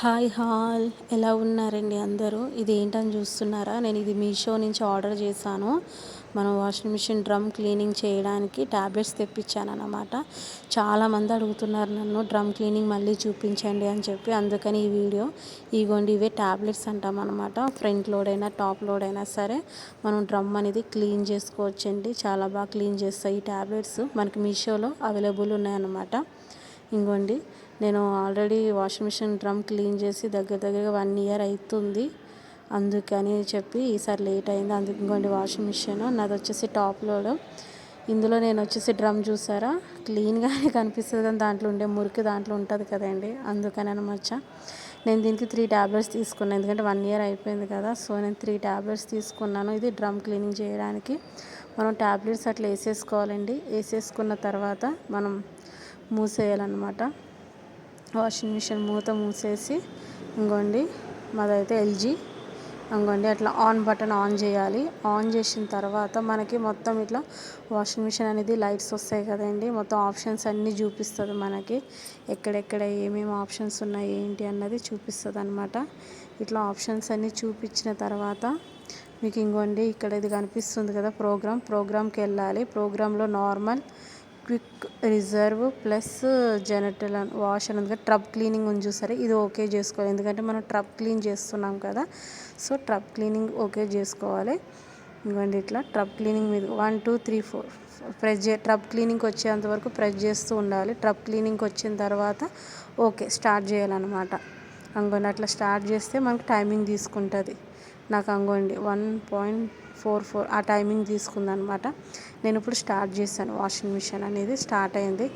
Hi hall ఎలా ఉన్నారండి అందరూ? ఇది ఏంటని చూస్తున్నారా? నేను ఇది మీషో నుంచి ఆర్డర్ చేశాను. మనం వాషింగ్ మిషన్ డ్రమ్ క్లీనింగ్ చేయడానికి ట్యాబ్లెట్స్ తెప్పించాను అనమాట చాలామంది అడుగుతున్నారు నన్ను డ్రమ్ క్లీనింగ్ మళ్ళీ చూపించండి అని చెప్పి. అందుకని ఈ వీడియో ఇగోండి ఇవే ట్యాబ్లెట్స్ అంటాం అనమాట ఫ్రంట్ లోడ్ అయినా టాప్ లోడ్ అయినా సరే మనం డ్రమ్ అనేది క్లీన్ చేసుకోవచ్చండి. చాలా బాగా క్లీన్ చేస్తాయి ఈ ట్యాబ్లెట్స్ మనకి మీషోలో అవైలబుల్ ఉన్నాయన్నమాట. ఇంకోండి నేను already washing machine drum clean చేసి దగ్గర దగ్గరగా వన్ ఇయర్ అవుతుంది అందుకని చెప్పి ఈసారి లేట్ అయింది. అందుకు ఇంకోండి వాషింగ్ మిషన్ నాది వచ్చేసి టాప్ లోడ్ ఇందులో నేను వచ్చేసి డ్రమ్ చూసారా? క్లీన్గానే కనిపిస్తుంది కానీ దాంట్లో ఉండే మురికి దాంట్లో ఉంటుంది కదండి. అందుకని అనమాట. నేను దీనికి త్రీ ట్యాబ్లెట్స్ తీసుకున్నాను ఎందుకంటే వన్ ఇయర్ అయిపోయింది కదా. సో నేను త్రీ ట్యాబ్లెట్స్ తీసుకున్నాను. ఇది డ్రమ్ క్లీనింగ్ చేయడానికి. మనం ట్యాబ్లెట్స్ అట్లా వేసేసుకోవాలండి. వేసేసుకున్న తర్వాత మనం మూసేయాలన్నమాట. వాషింగ్ మిషన్ మూత మూసేసి ఇంకోండి మాదైతే ఎల్జీ. ఇంకోండి అట్లా ఆన్ బటన్ ఆన్ చేయాలి. ఆన్ చేసిన తర్వాత మనకి మొత్తం ఇట్లా వాషింగ్ మిషన్ అనేది లైట్స్ వస్తాయి కదండి. మొత్తం ఆప్షన్స్ అన్నీ చూపిస్తుంది మనకి. ఎక్కడెక్కడ ఏమేమి ఆప్షన్స్ ఉన్నాయి ఏంటి అన్నది చూపిస్తుంది అనమాట ఇట్లా ఆప్షన్స్ అన్నీ చూపించిన తర్వాత మీకు ఇంకోండి ఇక్కడ ఇది కనిపిస్తుంది కదా ప్రోగ్రామ్. ప్రోగ్రామ్కి వెళ్ళాలి. ప్రోగ్రాంలో normal quick reserve plus gentle wash అనేది ట్రబ్ క్లీనింగ్ ఉంది చూసారా? ఇది ఓకే చేసుకోవాలి. ఎందుకంటే మనం ట్రబ్ క్లీన్ చేస్తున్నాం కదా సో ట్రబ్ క్లీనింగ్ ఓకే చేసుకోవాలి. ఇవ్వండి ఇట్లా ట్రబ్ క్లీనింగ్ మీద one two three four press చే ట్రబ్ క్లీనింగ్కి వచ్చేంత వరకు ప్రెస్ చేస్తూ ఉండాలి. ట్రబ్ క్లీనింగ్కి వచ్చిన తర్వాత ఓకే స్టార్ట్ చేయాలన్నమాట. అంగోండి అట్లా స్టార్ట్ చేస్తే మనకు టైమింగ్ తీసుకుంటుంది. నాకు అంగోండి వన్ పాయింట్ ఫోర్ ఫోర్ ఆ టైమింగ్ తీసుకుందనమాట. నేను ఇప్పుడు స్టార్ట్ చేశాను వాషింగ్ మిషన్ అనేది స్టార్ట్ అయింది.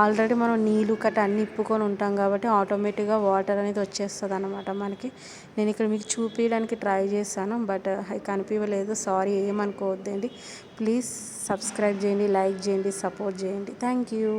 ఆల్రెడీ మనం నీళ్ళు కట్ట అన్ని ఇప్పుకొని ఉంటాం కాబట్టి ఆటోమేటిక్గా వాటర్ అనేది వచ్చేస్తుంది అనమాట మనకి. నేను ఇక్కడ మీకు చూపించడానికి ట్రై చేశాను బట్ అవి కనిపించలేదు సారీ ఏమనుకోవద్దండి. ప్లీజ్ సబ్స్క్రైబ్ చేయండి లైక్ చేయండి సపోర్ట్ చేయండి. Thank you.